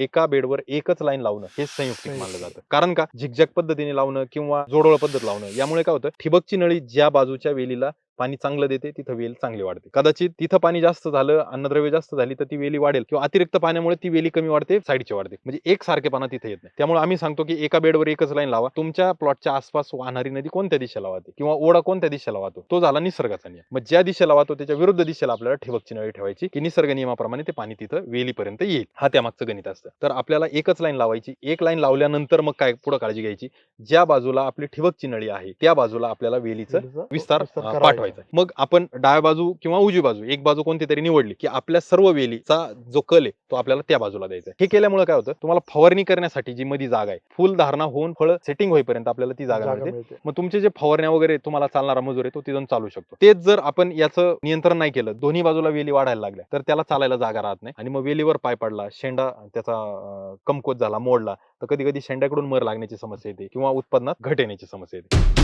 एका बेडवर एकच लाईन लावणं हे संयुक्तिक संयुक्तिक. मानलं जातं. कारण का? झिकझॅक पद्धतीने लावणं किंवा जोडोळ पद्धत लावणं यामुळे काय होतं? ठिबकची नळी ज्या बाजूच्या वेलीला पाणी चांगलं देते तिथं वेल चांगली वाढते. कदाचित तिथं पाणी जास्त झालं अन्नद्रव्य जास्त झाली तर ती वेली वाढेल. किंवा अतिरिक्त पाण्यामुळे ती वेली कमी वाढते साईडची वाढते. म्हणजे एक सारखेपणा तिथे येत नाही. त्यामुळे आम्ही सांगतो की एका बेडवर एकच लाईन लावा. तुमच्या प्लॉटच्या आसपास वाहणारी नदी कोणत्या दिशेला वाहते? किंवा ओढा कोणत्या दिशेला वाहतो? तो झाला निसर्गाचा नियम. मग ज्या दिशेला वाहतो त्याच्या विरुद्ध दिशेला आपल्याला ठिबकची नळी ठेवायची की निसर्ग नियमाप्रमाणे ते पाणी तिथं वेलीपर्यंत येईल. हा त्यामागचं गणित असतं. तर आपल्याला एकच लाईन लावायची. एक लाईन लावल्यानंतर मग काय पुढे काळजी घ्यायची? ज्या बाजूला आपली ठिबकची नळी आहे त्या बाजूला आपल्याला वेलीचं विस्तार. पाठवायचा. आहे. मग आपण डाव्या बाजू किंवा उजवी बाजू एक बाजू कोणती तरी निवडली की आपल्या सर्व वेलीचा जो कल आहे तो आपल्याला त्या बाजूला द्यायचा. हे केल्यामुळे काय होतं तुम्हाला फवारणी करण्यासाठी जी मध्ये जागा आहे फुल धारणा होऊन फळ सेटिंग होईपर्यंत आपल्याला ती जागा मिळते. मग तुमचे जे फवारण्या वगैरे तुम्हाला चालणारा मजूर आहे तो तिथून चालू शकतो. तेच जर आपण याचं नियंत्रण नाही केलं दोन्ही बाजूला वेली वाढायला लागल्या तर त्याला चालायला जागा राहत नाही. आणि मग वेलीवर पाय पडला शेंडा त्याचा कमकोत झाला मोडला तर कधी कधी शेंड्याकडून मर लागण्याची समस्या येते किंवा उत्पादनात घट येण्याची समस्या येते.